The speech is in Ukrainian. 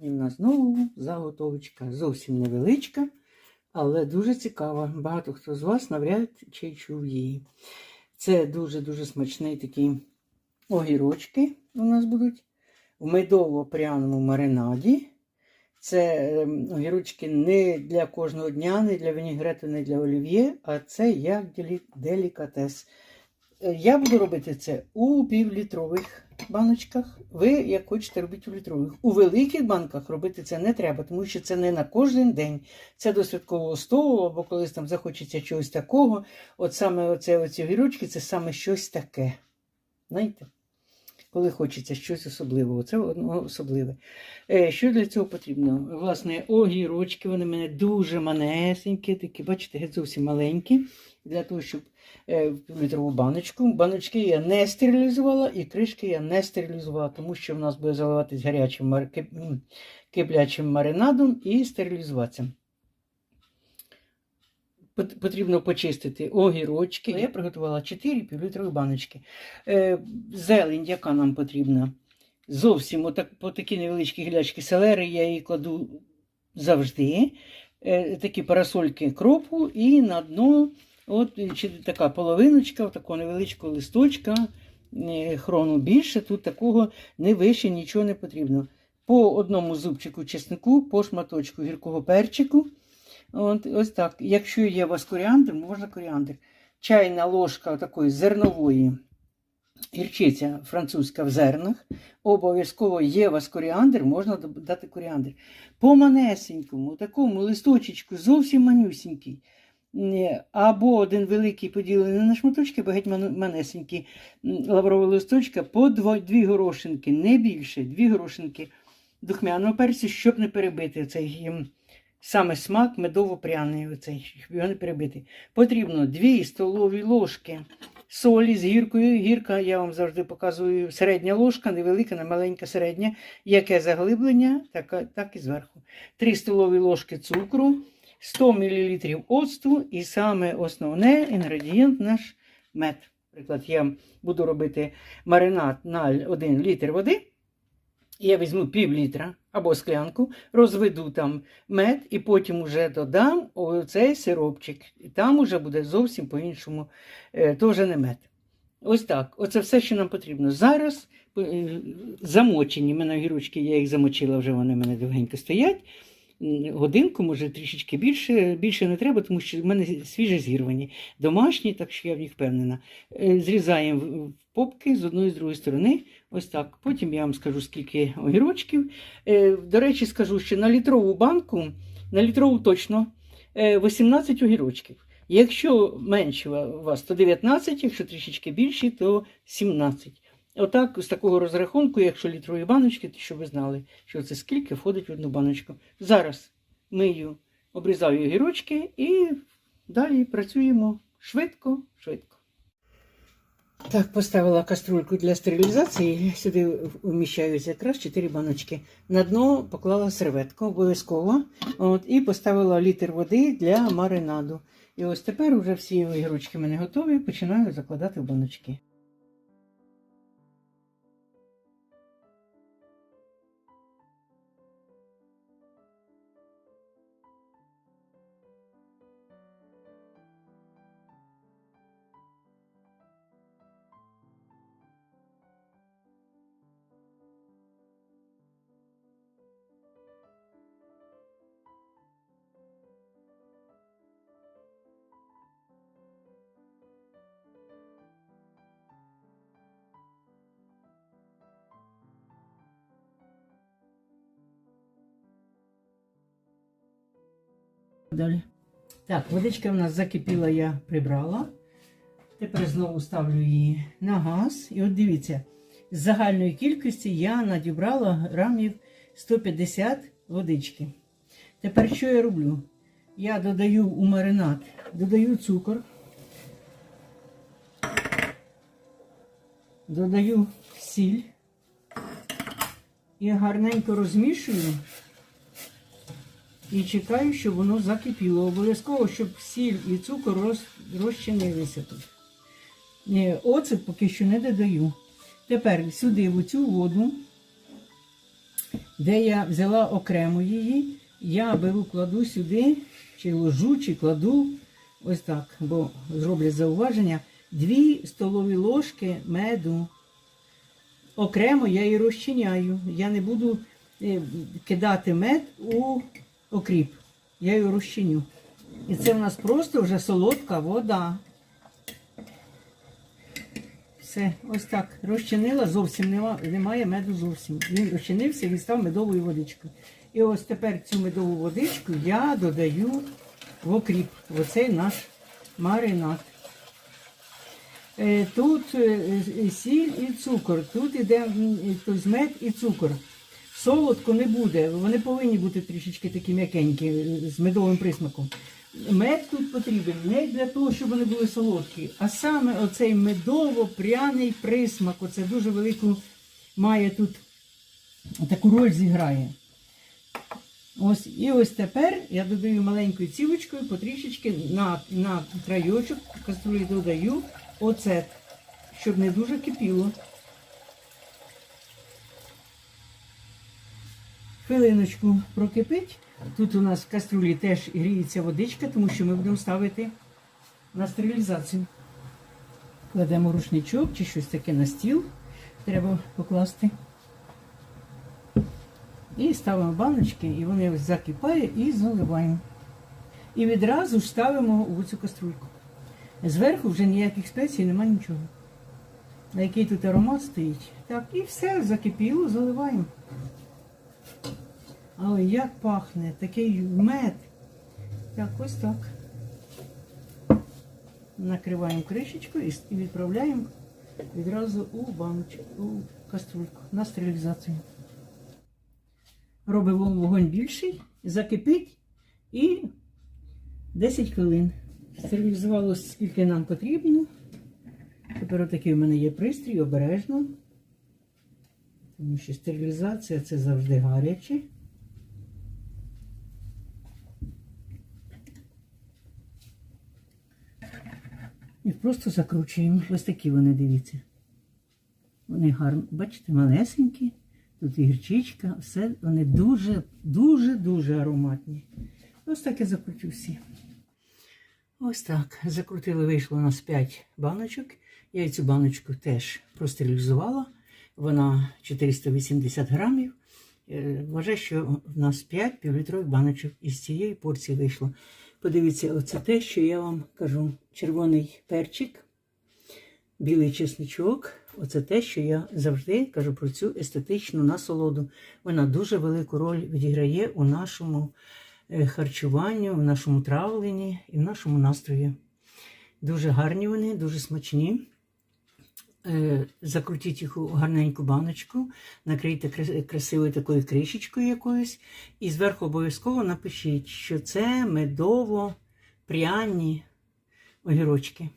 І в нас знову заготовочка. Зовсім невеличка, але дуже цікава. Багато хто з вас навряд чи чув її. Це дуже-дуже смачний такий огірочки у нас будуть в медово-пряному маринаді. Це ем, огірочки не для кожного дня, не для вінігрету, не для олів'є, а це як делі- делікатес. Я буду робити це у півлітрових баночках. Ви, як хочете, робіть у літрових. У великих банках робити це не треба, тому що це не на кожен день. Це до святкового столу, або колись там захочеться чогось такого. От саме оце, оці огірочки це саме щось таке. Знаєте? Коли хочеться щось особливого, це одно особливе. Е, Що для цього потрібно? Власне, огірочки, вони в мене дуже манесенькі, такі, бачите, зовсім маленькі. Для того, щоб е, в літрову баночку. Баночки я не стерилізувала і кришки я не стерилізувала, тому що в нас буде заливатись гарячим кип- киплячим маринадом і стерилізуватися. Пот- Потрібно почистити огірочки. Я приготувала 4 півлітрові баночки. Е, зелень, яка нам потрібна? Зовсім отак, по такі невеличкі гілячки селери я її кладу завжди. Е, такі парасольки кропу і на дно от, така половиночка, такого невеличкого листочка, е, хрону більше, тут такого не вище нічого не потрібно. По одному зубчику чеснику, по шматочку гіркого перчику. От, ось так. Якщо є у вас коріандр, можна коріандр. Чайна ложка такої зернової гірчиця французька в зернах. Обов'язково є у вас коріандр, можна додати коріандр. По манесенькому, такому листочечку, зовсім манюсінький. Е, Або один великий поділений на шматочки, ман- манесенькі лаврові листочка, по дві горошинки, не більше, дві горошинки духмяного перцю, щоб не перебити цей саме смак медово-пряний, оцей, його не перебити. Потрібно 2 столові ложки солі з гіркою. Гірка, я вам завжди показую, середня ложка, невелика, не маленька середня. Яке заглиблення, так, так і зверху. 3 столові ложки цукру, 100 мл оцту і саме основне інгредієнт наш мед. Наприклад, я буду робити маринад на 1 літр води. Я візьму пів літра або склянку, розведу там мед і потім уже додам оцей сиропчик. І там уже буде зовсім по-іншому, е, теж не мед. Ось так. Оце все, що нам потрібно. Зараз е, замочені. в мене огірочки, я їх замочила, вже вони в мене довгенько стоять. Годинку, може, трішечки більше. Більше не треба, тому що в мене свіже зірвані. Домашні, так що я в них впевнена. Е, Зрізаємо попки з одної з другої сторони. Ось так. Потім я вам скажу, скільки огірочків. Е, До речі, скажу, що на літрову банку, на літрову точно е, 18 огірочків. Якщо менше у вас, то 19, якщо трішечки більші, то 17. Отак, з такого розрахунку, якщо літрові баночки, то щоб ви знали, що це скільки входить в одну баночку. Зараз мию, обрізаю огірочки і далі працюємо швидко, швидко. Так, поставила каструльку для стерилізації. Сюди вміщаються якраз 4 баночки. На дно поклала серветку обов'язково. От, і поставила літр води для маринаду. І ось тепер вже всі огірочки мене готові. Починаю закладати в баночки. Далі. Так, водичка в нас закипіла, я прибрала. Тепер знову ставлю її на газ. І от дивіться, з загальної кількості я надібрала грамів 150 водички. Тепер що я роблю? Я додаю у маринад, додаю цукор, додаю сіль і гарненько розмішую. І чекаю, щоб воно закипіло. Обов'язково, щоб сіль і цукор роз, розчинилися тут. Е, Оцет поки що не додаю. Тепер сюди в цю воду де я взяла окремо її, я беру, кладу сюди, чи ложу, чи кладу, ось так, бо зроблять зауваження, дві столові ложки меду. Окремо я її розчиняю. Я не буду е, кидати мед у окріп. Я її розчиню. І це в нас просто вже солодка вода. Все, ось так. Розчинила зовсім нема, немає меду зовсім. Він розчинився і став медовою водичкою. І ось тепер цю медову водичку я додаю в окріп, оцей наш маринад. Е, Тут е, сіль і цукор, тут іде е, мед і цукор. Солодко не буде, вони повинні бути трішечки такі м'якенькі, е, з медовим присмаком. Мед тут потрібен не для того, щоб вони були солодкі, а саме оцей медово-пряний присмак. Оце дуже велику має тут таку роль зіграє. Ось, і ось тепер я додаю маленькою цівочкою потрішечки на, на крайочок каструлі додаю оцет, щоб не дуже кипіло. Хвилиночку прокипить. Тут у нас в каструлі теж гріється водичка, тому що ми будемо ставити на стерилізацію. Кладемо рушничок чи щось таке на стіл. Треба покласти. І ставимо баночки, і вони ось закипають і заливаємо. І відразу ставимо у цю каструльку. Зверху вже ніяких спецій, немає нічого. На який тут аромат стоїть. Так, і все, закипіло, заливаємо. Але як пахне, такий мед. Так, ось так. Накриваємо кришечкою і відправляємо відразу у баночку, у каструльку на стерилізацію. Робимо вогонь більший, закипить і 10 хвилин. Стерилізувалося скільки нам потрібно. Тепер отакий у мене є пристрій, обережно. Тому що стерилізація це завжди гаряче. І просто закручуємо. Ось такі вони, дивіться. Вони гарні, бачите, малесенькі. Тут і гірчичка, все, вони дуже, дуже, дуже ароматні. Ось так я закручу всі. Ось так. Закрутили, вийшло у нас 5 баночок. Я цю баночку теж простерилізувала. Вона 480 грамів. Е, Вважаю, що в нас 5 півлітрових баночок із цієї порції вийшло. Подивіться, оце те, що я вам кажу: червоний перчик, білий чесничок. Оце те, що я завжди кажу про цю естетичну насолоду. Вона дуже велику роль відіграє у нашому е, харчуванні, в нашому травленні і в нашому настрої. Дуже гарні вони, дуже смачні. Е, Закрутіть їх у гарненьку баночку, накрийте красивою такою кришечкою якоюсь, і зверху обов'язково напишіть, що це медово пряні огірочки.